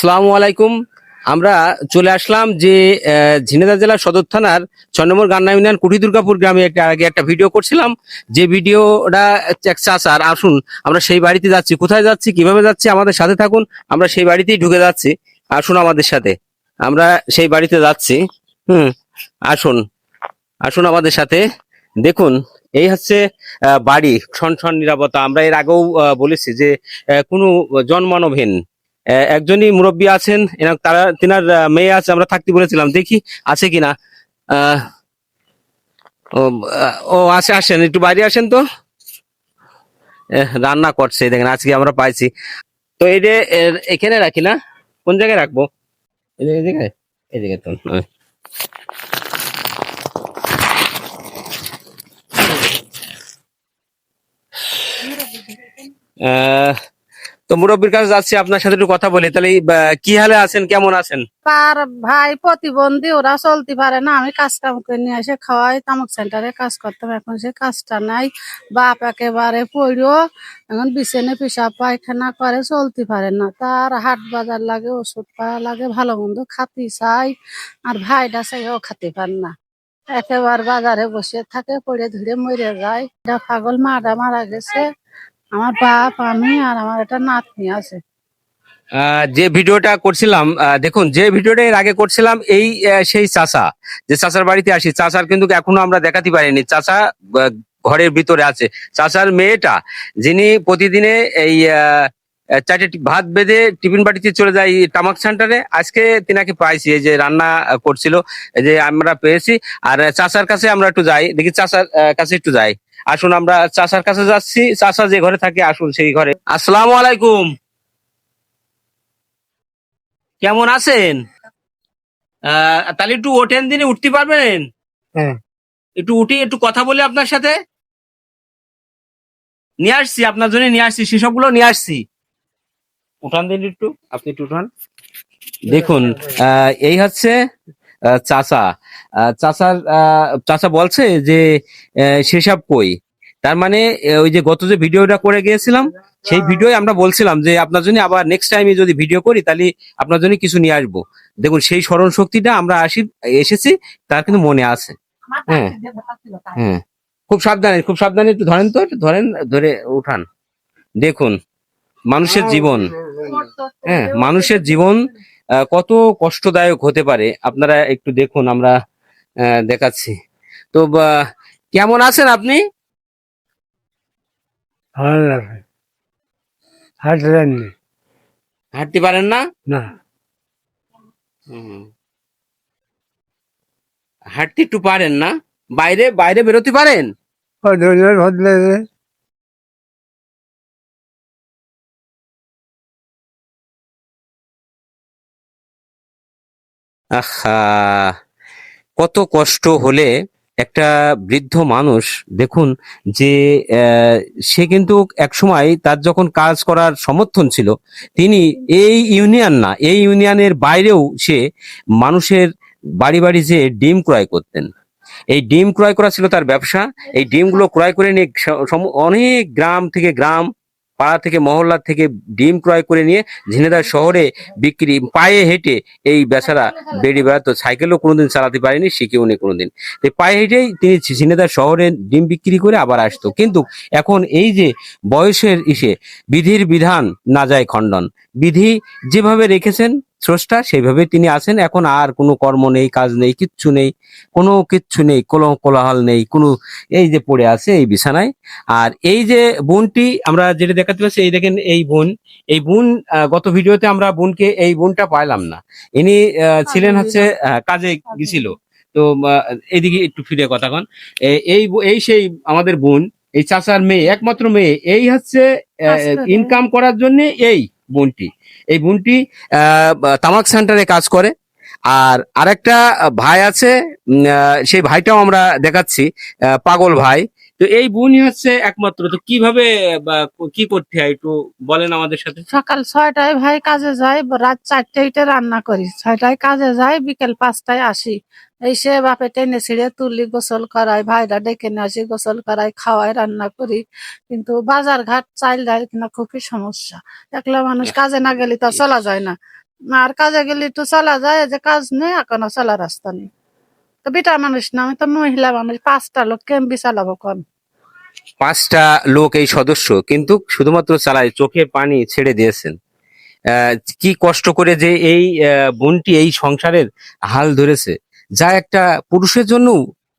আসসালামু আলাইকুম। আমরা চলে আসলাম যে ঝিনাইদহ জেলার সদর থানার ছয় নম্বর গান্না ইউনিয়ন কুটি দুর্গাপুর গ্রামে একটা আগে একটা ভিডিও করছিলাম। যে ভিডিওটা চাচার আসুন, আমরা সেই বাড়িতে যাচ্ছি। কোথায় যাচ্ছি, কীভাবে যাচ্ছি, আমাদের সাথে থাকুন, আমরা সেই বাড়িতেই ঢুকে যাচ্ছি। আসুন আমাদের সাথে। আমরা সেই বাড়িতে যাচ্ছি। হুম, আসুন আসুন আমাদের সাথে। দেখুন, এই হচ্ছে বাড়ি ছন ছন নিরাপত্তা। আমরা এর আগেও বলেছি যে কোনো জন্মানবহীন একজনই মুরব্বী আছেন তারা তিনার মেয়ে আছে আমরা থাকতে বলেছিলাম দেখি আছে কিনা। ও আসে আসেন একটু বাইরে আসেন তো। রান্না করছে দেখেন আজকে আমরা পাইছি। তো এই যে এখানে রাখি না? কোন জায়গায় রাখব? জায়গায় তো। আহ, তো মুরব্বীর কাছে যাচ্ছি, আপনার সাথে একটু কথা বলি। তাহলে কি হালে আছেন, কেমন আছেন? তার ভাই প্রতিবন্ধী, ওরা চলতে পারে না। আমি কাজ কাম করে নিয়ে এসে খাওয়াই, তামুক সেন্টারে কাজ করতাম। এখন সে কাজটা নাই। বাপ একেবারে পড়িও এখন বিছানে পিসাব পায়খানা করে, চলতে পারে না। তার হাট বাজার লাগে, ওষুধ পাওয়া লাগে, ভালো মন্দ খাতি চাই। আর ভাইটা চাইও খাতে পারে না। একেবারে বাজারে বসে থাকে পড়ে ধরে মরে যায়। পাগল, মাটা মারা গেছে। আমার বাপ, আমি আর আমার একটা নাতনি আছে। যে ভিডিওটা করছিলাম দেখুন, যে ভিডিওটা এর আগে করছিলাম, এই সেই চাচা, যে চাচার বাড়িতে আসি, চাচার কিন্তু এখনও আমরা দেখাতে পারিনি। চাচা ঘরের ভিতরে আছে। চাচার মেয়েটা, যিনি প্রতিদিনে এই চারটে ভাত বেঁধে টিফিন বাড়িতে চলে যায় এই তামাক সেন্টারে, আজকে তিনাকে পাইছি, এই যে রান্না করছিল যে আমরা পেয়েছি। আর চাচার কাছে আমরা একটু যাই, দেখি চাচার কাছে একটু যাই। আসুন আমরা চাচার কাছে যাচ্ছি। চাচা যে ঘরে থাকে আসুন সেই ঘরে। আসসালামু আলাইকুম। কেমন আছেন? তাহলে একটু ওঠেন দিনে উঠতে পারবেন? হ্যাঁ। একটু উঠি একটু কথা বলি আপনার সাথে। নিয়ে আসছি আপনার জন্য নিয়ে আসছি সেসবগুলো নিয়ে আসছি। উঠান দিন একটু আপনি একটু উঠান। দেখুন আহ, এই হচ্ছে চাচা। চাচার আহ, চাচা বলছে যে সেসব কই? তার মানে ওই যে গত যে ভিডিওটা করে গিয়েছিলাম সেই ভিডিও আমরা বলছিলাম যে আপনার জন্য আবার নেক্সট টাইমে যদি ভিডিও করি তাহলে আপনার জন্য কিছু নিয়ে আসব। দেখুন সেই স্মরণ শক্তিটা আমরা আসি এসেছি তার কিন্তু মনে আছে। হ্যাঁ। হ্যাঁ। খুব সাবধানে খুব সাবধানে একটু ধরেন তো একটু ধরেন ধরে উঠান। দেখুন মানুষের জীবন হ্যাঁ মানুষের জীবন আহ, কত কষ্টদায়ক হতে পারে। আপনারা একটু দেখুন আমরা দেখাচ্ছি। তো কেমন আছেন আপনি? হাঁটতে পারেন। না? না। হাঁটতে একটু পারেন না? বাইরে বাইরে বেরোতে পারেন? আহা! কত কষ্ট হলে একটা বৃদ্ধ মানুষ, দেখুন যে সে কিন্তু একসময় তার যখন কাজ করার সমর্থন ছিল, তিনি এই ইউনিয়ন না, এই ইউনিয়নের বাইরেও সে মানুষের বাড়ি বাড়ি যে ডিম ক্রয় করতেন। এই ডিম ক্রয় করা ছিল তার ব্যবসা, এই ডিমগুলো ক্রয় করে নিয়ে অনেক গ্রাম থেকে গ্রাম পাড়া থেকে মহল্লা থেকে ডিম ক্রয় করে নিয়ে ঝিনেদার শহরে বিক্রি, পায়ে হেঁটে এই বেচারা বেড়ে বেড়াতো। সাইকেলও কোনোদিন চালাতে পারেনি, শিখেও নেই কোনোদিন। তো পায়ে হেঁটেই তিনি ঝিনেদার শহরে ডিম বিক্রি করে আবার আসতো। কিন্তু এখন এই যে বয়সের ইসে, বিধির বিধান না যায় খণ্ডন। বিধি যেভাবে রেখেছেন স্রষ্টা সেইভাবে তিনি আছেন। এখন আর কোনো কর্ম নেই কাজ নেই কিচ্ছু নেই কোনো কিচ্ছু নেই কোনো কোলাহল নেই কোনো এই যে পড়ে আছে এই বিছানায়। আর এই যে বোনটি আমরা যেটা দেখাতে পাচ্ছি এই দেখেন এই বোন। এই বোন গত ভিডিওতে আমরা বোনকে এই বোনটা পাইলাম না। ইনি ছিলেন হচ্ছে কাজে গেছিল। তো এদিকে একটু ফিরে কথা কন। এই এই সেই আমাদের বোন এই চাচার মেয়ে একমাত্র মেয়ে এই হচ্ছে ইনকাম করার জন্য এই বোনটি। এই বোনটি তামাক সেন্টারে কাজ করে। আর আরেকটা ভাই আছে সেই ভাইটাও আমরা দেখাচ্ছি পাগল ভাই। তো এই বোনই হচ্ছে একমাত্র তো কীভাবে কি করতে হয় একটু বলেন আমাদের সাথে? সকাল ছয়টায় ভাই কাজে যায় রাত চারটাইতে রান্না করি। ছয়টায় কাজে যায় বিকেল পাঁচটায় আসি। এসে বাপে টেনে ছিঁড়ে তুলি গোসল করাই ভাইরা ডেকে নিয়ে আসি গোসল করাই খাওয়াই রান্না করি। কিন্তু বাজার ঘাট চাইল ডাল কিনা খুবই সমস্যা। একলা মানুষ কাজে না গেলে তো চলা যায় না। আর কাজে গেলে তো চলা যায় যে কাজ নেই এখনও চলা রাস্তা নেই। তো বেটা মানুষ না, আমি তো মহিলা মানুষ পাঁচটা লোক, কেমবি চালাবো কোন? পাঁচটা লোক এই সদস্য, কিন্তু শুধুমাত্র চালায়, চোখে পানি ছেড়ে দিয়েছেন। কি কষ্ট করে যে এই বোনটি এই সংসারের হাল ধরেছে, যা একটা পুরুষের জন্য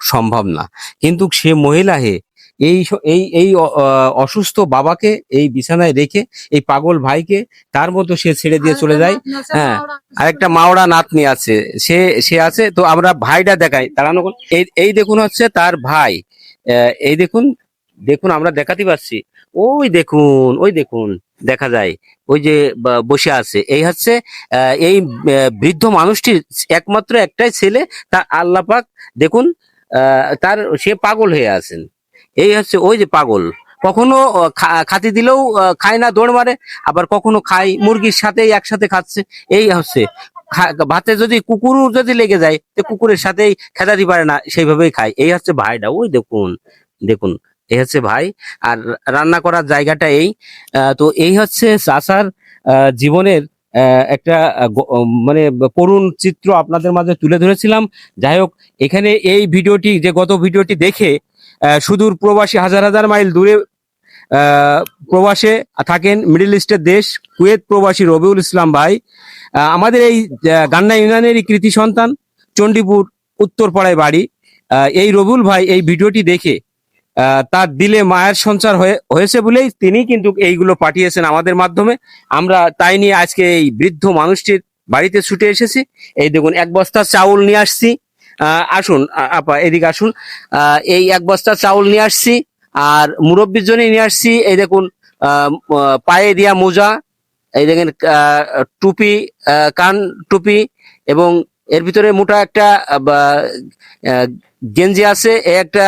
সম্ভব না। কিন্তু সে মহিলা হে এই এই এই অসুস্থ বাবাকে এই বিছানায় রেখে এই পাগল ভাইকে তার মতো সে ছেড়ে দিয়ে চলে যায়। হ্যাঁ, আরেকটা মাওড়া নাতনি আছে। সে সে আছে তো আমরা ভাইটা দেখাই। দাঁড়ানো। এই এই দেখুন হচ্ছে তার ভাই। এই দেখুন দেখুন আমরা দেখাতে পারছি। ওই দেখুন ওই দেখুন দেখা যায়। ওই যে বসে আছে। এই হচ্ছে আহ, এই বৃদ্ধ মানুষটির একমাত্র একটাই ছেলে তার আল্লাপাক দেখুন আহ, তার সে পাগল হয়ে আছেন। এই হচ্ছে ওই যে পাগল। কখনো খাতি দিলেও খায় না, দৌড় মারে, আবার কখনো খায়, মুরগির সাথেই একসাথে খাচ্ছে। এই হচ্ছে ভাতে যদি কুকুর যদি লেগে যায়, তো কুকুরের সাথেই খেদাতে পারে না, সেইভাবেই খায়। এই হচ্ছে ভাইটা, ওই দেখুন দেখুন, এই হচ্ছে ভাই। আর রান্না করার জায়গাটা এই তো এই হচ্ছে চাষার জীবনের একটা মানে করুণ চিত্র আপনাদের মাঝে তুলে ধরেছিলাম। যাই হোক, এখানে এই ভিডিওটি, যে গত ভিডিওটি দেখে সুদূর প্রবাসী হাজার হাজার মাইল দূরে প্রবাসে থাকেন মিডল ইস্টের দেশ, কুয়েত প্রবাসী রবিউল ইসলাম ভাই। আমাদের এই গান্না ইউনিয়নেরই কৃতি সন্তান, চণ্ডীপুর উত্তরপাড়ায় বাড়ি। এই রবিউল ভাই এই ভিডিওটি দেখে তার দিলে মায়ের সঞ্চার হয়ে, হয়েছে বলেই তিনি কিন্তু এইগুলো পাঠিয়েছেন আমাদের মাধ্যমে। আমরা তাই নিয়ে আজকে এই বৃদ্ধ মানুষটির বাড়িতে ছুটে এসেছি। এই দেখুন, এক বস্তা চাউল নিয়ে আসছি। আসুন আপা, এদিকে আসুন। এই এক বস্তা চাউল নিয়ে আসছি আর মুরব্বীর জন্য নিয়ে আসছি। এই দেখুন পায়ে দিয়া মোজা, এই দেখেন টুপি কান টুপি এবং এর ভিতরে মোটা একটা গেঞ্জি আছে একটা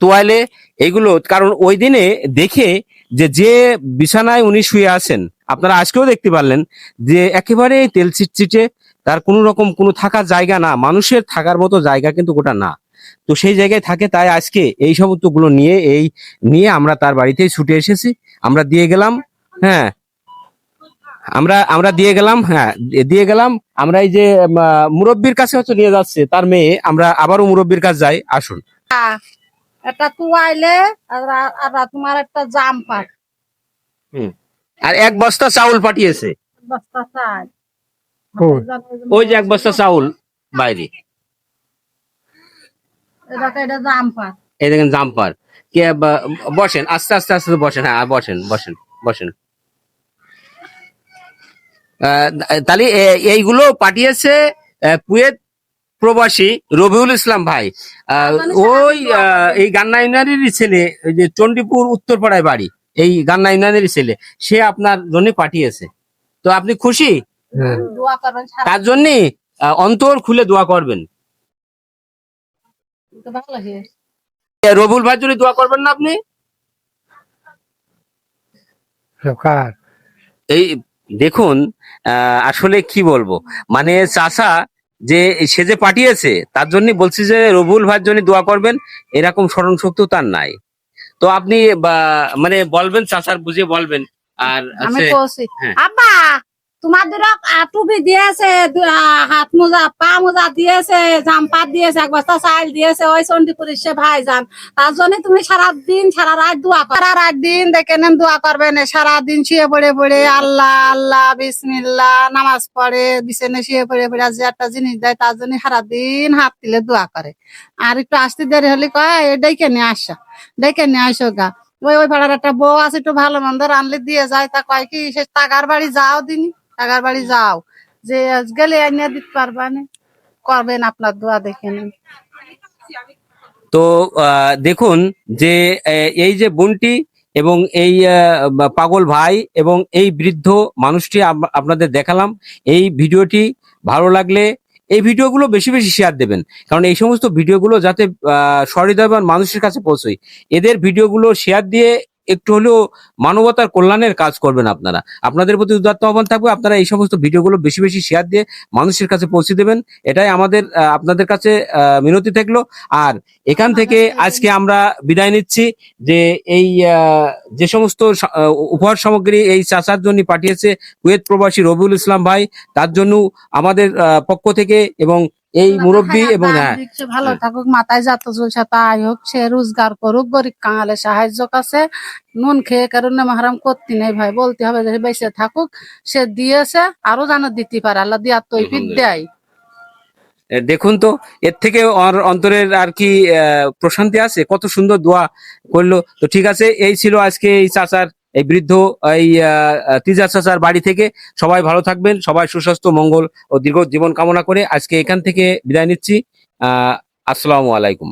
তোয়ালে। এগুলো, কারণ ওই দিনে দেখে যে যে বিছানায় উনি শুয়ে আছেন, আপনারা আজকেও দেখতে পারলেন যে একেবারে তেল চিটচিটে, তার কোনো রকম কোনো থাকার জায়গা না, মানুষের থাকার মতো জায়গা কিন্তু ওটা না। তো সেই জায়গায় থাকে, তাই আজকে এই সমস্তগুলো নিয়ে, এই নিয়ে আমরা তার বাড়িতেই ছুটে এসেছি। আমরা দিয়ে গেলাম হ্যাঁ আমরা আমরা দিয়ে গেলাম হ্যাঁ দিয়ে- গেলাম। আমরা এই যে মুরব্বীর কাছে হচ্ছে নিয়ে যাচ্ছে তার মেয়ে। আমরা আবারও মুরব্বীর কাছে যাই আসুন। একটা তুয়াইলে আর আর তোমার একটা জাম পাট। আর এক বস্তা চাউল পাঠিয়েছে। বস্তা ওই যে এক বস্তা চাউল বাইরে। এটা এই দেখেন জাম্পার কে বসেন আস্তে আস্তে আস্তে বসেন হ্যাঁ বসেন বসেন বসেন। তাহলে এইগুলো পাঠিয়েছে আহ, কুয়েত প্রবাসী রবিউল ইসলাম ভাই। আহ, ওই আহ, এই গান্না ইউনিয়নেরই ছেলে ওই যে চণ্ডীপুর উত্তরপাড়ায় বাড়ি এই গান্না ইউনিয়নেরই ছেলে সে আপনার জন্য পাঠিয়েছে। তো আপনি খুশি? হ্যাঁ। তার জন্য অন্তর খুলে দোয়া করবেন। রবিউল ভাই জন্য দোয়া করবেন না আপনি? এই দেখুন আহ, আসলে কি বলব? মানে চাষা যে সে যে পাঠিয়েছে তার জন্য বলছি যে রবুল ভাইয়ের জন্য দোয়া করবেন এরকম স্মরণ শক্তি তার নাই। তো আপনি মানে বলবেন চাষার বুঝে বলবেন আর আমি হ্যাঁ। তোমাদের টুপি দিয়েছে হাত মোজা, পা মোজা দিয়েছে জাম্পার দিয়েছে এক বস্তা চাল দিয়েছে ওই চন্ডিপুরের সে ভাই যান তার জন্য তুমি সারা দিন সারা রাত দোয়া সারা রাত দিন দেখে নেন দোয়া করবেন সারা দিন শুয়ে পড়ে পড়ে, আল্লাহ আল্লাহ, বিসমিল্লাহ, নামাজ পড়ে বিছানে শুয়ে পড়ে পড়ে যে একটা জিনিস দেয়, তার জন্য সারা দিন হাত তুলে দোয়া করে। আর একটু আসতে দেরি হলে কয় ডেকে নিয়ে আসা, ডেকে নিয়ে আসো গা। ওই ওই পাড়ার একটা বউ আছে, একটু ভালো মন্দ রানলে দিয়ে যায়, তা কয় কি, সে টাকার বাড়ি যাও দিনি। টাকার বাড়ি যাও। যে গেলে আইনা দিতে পারবা করবেন আপনার দোয়া দেখে নিন। তো দেখুন যে এই যে বোনটি এবং এই পাগল ভাই এবং এই বৃদ্ধ মানুষটি আপ- আপনাদের দেখালাম, এই ভিডিওটি ভালো লাগলে এই ভিডিওগুলো বেশি বেশি শেয়ার দেবেন। কারণ এই সমস্ত ভিডিওগুলো যাতে সহৃদয়বান মানুষের কাছে পৌঁছয়। এদের ভিডিওগুলো শেয়ার দিয়ে একটু হলেও মানবতার কল্যাণের কাজ করবেন আপনারা। আপনাদের প্রতি উদাত্ত আহ্বান থাকবে আপনারা এই সমস্ত ভিডিওগুলো বেশি বেশি শেয়ার দিয়ে মানুষের কাছে পৌঁছে দেবেন। এটাই আমাদের আপনাদের কাছে মিনতি থাকল। আর এখান থেকে আজকে আমরা বিদায় নিচ্ছি যে এই যে সমস্ত উপহার সামগ্রী এই চাচার জন্য পাঠিয়েছে কুয়েত প্রবাসী রবিউল ইসলাম ভাই তার জন্য আমাদের পক্ষ থেকে এবং এই মুরব্বী এবং হ্যাঁ। ভালো। থাকুক মাথায় যত তাই হোক সে রোজগার করুক গরিব কাঙালে সাহায্য কাছে নুন খেয়ে কারণে মাহারাম করতে নেই ভাই বলতে হবে যে বেঁচে থাকুক সে দিয়েছে আরও যেন দিতে পারে আল্লাহ দিয়ার তৈফিক দেয়। দেখুন তো এর থেকে অন্তরের আর কি প্রশান্তি আছে? কত সুন্দর দোয়া করল। তো ঠিক আছে এই ছিল আজকে এই চাচার এই বৃদ্ধ, এই তিজা চাচার বাড়ি থেকে সবাই ভালো থাকবেন, সবাই সুস্বাস্থ্য, মঙ্গল ও দীর্ঘ জীবন কামনা করে আজকে এখান থেকে বিদায় নিচ্ছি। আহ আসসালামু আলাইকুম।